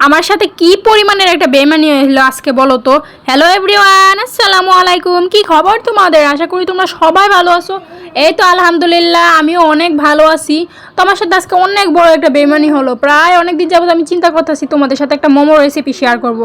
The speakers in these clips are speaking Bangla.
আমার সাথে কি পরিমাণের একটা বেমানি হলো আজকে বলো তো? হ্যালো এভরিওয়ান আসসালামু আলাইকুম। কি খবর তোমাদের? আশা করি তোমরা সবাই ভালো আছো। এই তো আলহামদুলিল্লাহ, আমিও অনেক ভালো আছি। তোমার সাথে আজকে অনেক বড় একটা বেমানি হলো। প্রায় অনেক দিন যাবত আমি চিন্তা করতেছি তোমাদের সাথে একটা মোমো রেসিপি শেয়ার করব।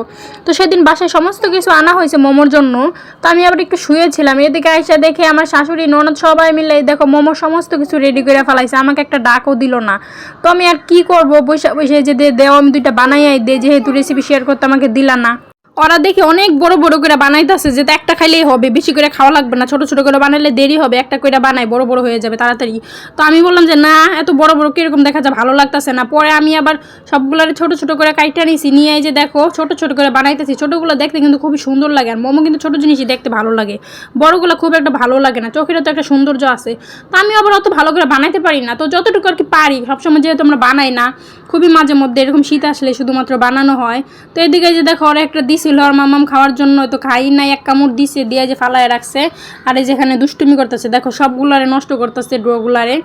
তো সেদিন বাসায় সমস্ত কিছু আনা হয়েছে মোমোর জন্য। তো আমি আবার একটু শুয়েছিলাম। এদিকে আইসা দেখে আমার শাশুড়ি, ননদ সবাই মিলে দেখো মোমোর সমস্ত কিছু রেডি করে ফেলাইছে। আমাকে একটা ডাকও দিল না। তো আমি আর কি করব? বসে বসে যে দে, দেও, আমি দুইটা বানাইয়াই দে, যেহেতু রেসিপি শেয়ার করতে আমাকে দিলা না। ওরা দেখি অনেক বড় বড় করে বানাইতেছে যে একটা খাইলেই হবে, বেশি করে খাওয়া লাগবে না। ছোট ছোট করে বানাইলে দেরি হবে, একটা করে বানাই বড় বড় হয়ে যাবে তাড়াতাড়ি। তো আমি বললাম যে, না, এত বড় বড় কীরকম দেখা যায়? ভালো লাগতেছে না। পরে আমি আবার সবগুলোর ছোট ছোট করে কাইটা নিয়েছি নিয়ে এই যে দেখো, ছোট ছোট করে বানাইতেছি। ছোটগুলো দেখতে কিন্তু খুবই সুন্দর লাগে আর মোমো কিন্তু ছোট জিনিসই দেখতে ভালো লাগে। বড়গুলো খুব একটা ভালো লাগে না, চোখেরও তো একটা সৌন্দর্য আছে। তো আমি আবার অত ভালো করে বানাইতে পারি না। তো যতটুকু আর কি পারি, সবসময় যেহেতু আমরা বানাই না, খুবই মাঝে মধ্যে এরকম শীত আসলে শুধুমাত্র বানানো হয়। তো এদিকে যে দেখো ওরা একটা দিছিল আর মামাম খাওয়ার জন্য তো খাই নাই, এক কামড় দিছে, দিয়ে যে ফালায় রাখছে। আর এই যেখানে দুষ্টুমি করতেছে, দেখো সবগুলারে নষ্ট করতেছে ড্রগুলারে।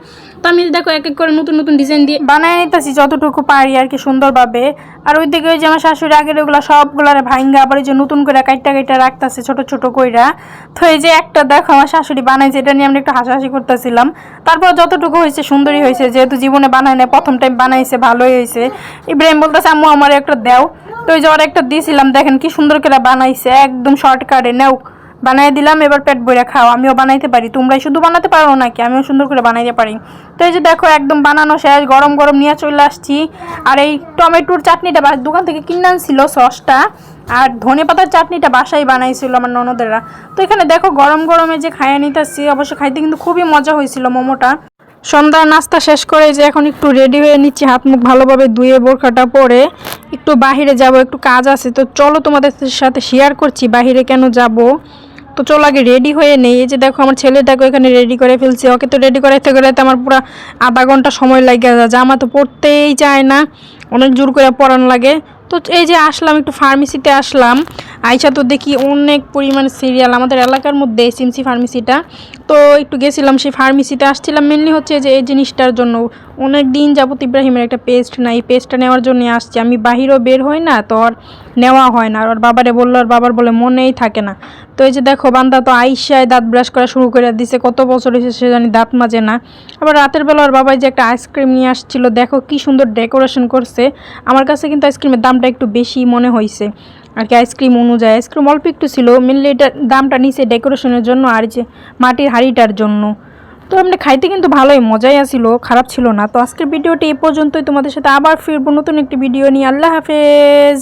তো আমি দেখো এক এক করে নতুন নতুন ডিজাইন দিয়ে বানায় নিতেছি যতটুকু পারি আর কি সুন্দরভাবে। আর ওই দিকে ওই যে আমার শাশুড়ি আগের ওগুলো সবগুলারে ভাইঙ্গা, আবার ওই যে নতুন করে কাইটা কাইটা রাখতেছে ছোট ছোট কইরা। তো এই যে একটা দেখো আমার শাশুড়ি বানাইছে, এটা নিয়ে আমরা একটু হাসাহাসি করতেছিলাম। তারপর যতটুকু হয়েছে, সুন্দরই হয়েছে, যেহেতু জীবনে বানায় না প্রথম টাইম বানাইছে, ভালোই হয়েছে। ইব্রাহিম বলতেছে, আম্মু, আমার একটা দেও। তো ওই যে ওর একটা দিয়েছিলাম দেখেন কি সুন্দর করে বানাইছে, একদম শর্টকাটে নেও, বানাই দিলাম, এবার পেট বইরা খাও। আমিও বানাইতে পারি। তোমরাই শুধু বানাতে পারো নাকি? আমিও সুন্দর করে বানাইতে পারি। তো এই যে দেখো, একদম বানানো শেষ, গরম গরম নিয়ে চলে আসছি। আর এই টমেটোর চাটনিটা দোকান থেকে কিনে আনছিল সসটা, আর ধনে পাতার চাটনিটা বাসায় বানাইছিল আমার ননদেরা। তো এখানে দেখো, গরম গরমে যে খাইয়ে নিতেছি, অবশ্য খাইতে কিন্তু খুবই মজা হয়েছিল মোমোটা। সন্ধ্যার নাস্তা শেষ করে যে এখন একটু রেডি হয়ে নিচ্ছি, হাত মুখ ভালোভাবে ধুয়ে বোরখাটা পরে একটু বাহিরে যাব, একটু কাজ আছে, তো চলো তোমাদের সাথে শেয়ার করছি বাহিরে কেন যাব। তো চলো আগে রেডি হয়ে নেই, এই যে দেখো আমার ছেলেটাকে এখানে রেডি করে ফেলছি, ওকে তো রেডি করাইতে গেলে আমার পুরো আধা ঘণ্টা সময় লাগে জামা তো পরতেই চায় না, অনেক জোর করে পরানো লাগে। তো এই যে আসলাম, একটু ফার্মেসিতে আসলাম আইসা তো দেখি অনেক পরিমাণ সিরিয়াল আমাদের এলাকার মধ্যে সিমসি ফার্মেসিটা তো একটু গেছিলাম সেই ফার্মেসিতে আসছিলাম মেনলি হচ্ছে যে এই জিনিসটার জন্য। অনেক দিন যাবত ইব্রাহিমের একটা পেস্ট নাই এই পেস্টটা নেওয়ার জন্য আসছি। আমি বাহিরেও বের হই না, তো আর নেওয়া হয় না। আর বাবারে বলল আর বাবার বলে মনেই থাকে না। তো এই যে দেখো, বান্দা তো আইসায় দাঁত ব্রাশ করা শুরু করে দিছে। কত বছর হয়েছে সে জানি দাঁত মাজে না। আবার রাতের বেলা ওর বাবাই যে একটা আইসক্রিম নিয়ে আসছিল, দেখো কি সুন্দর ডেকোরেশন করছে। আমার কাছে কিন্তু আইসক্রিমের দামটা একটু বেশি মনে হয়েছে আর কি আইসক্রিম অনুযায়ী। আইসক্রিম অল্প একটু ছিল মেনলি এটার দামটা নিচে ডেকোরেশনের জন্য আর যে মাটির হাঁড়িটার জন্য। তো আমরা খাইতে কিন্তু ভালোই, মজাই আসিল খারাপ ছিল না। তো আজকের ভিডিওটি এ পর্যন্তই। তোমাদের সাথে আবার ফিরবো নতুন একটি ভিডিও নিয়ে। আল্লাহ হাফেজ!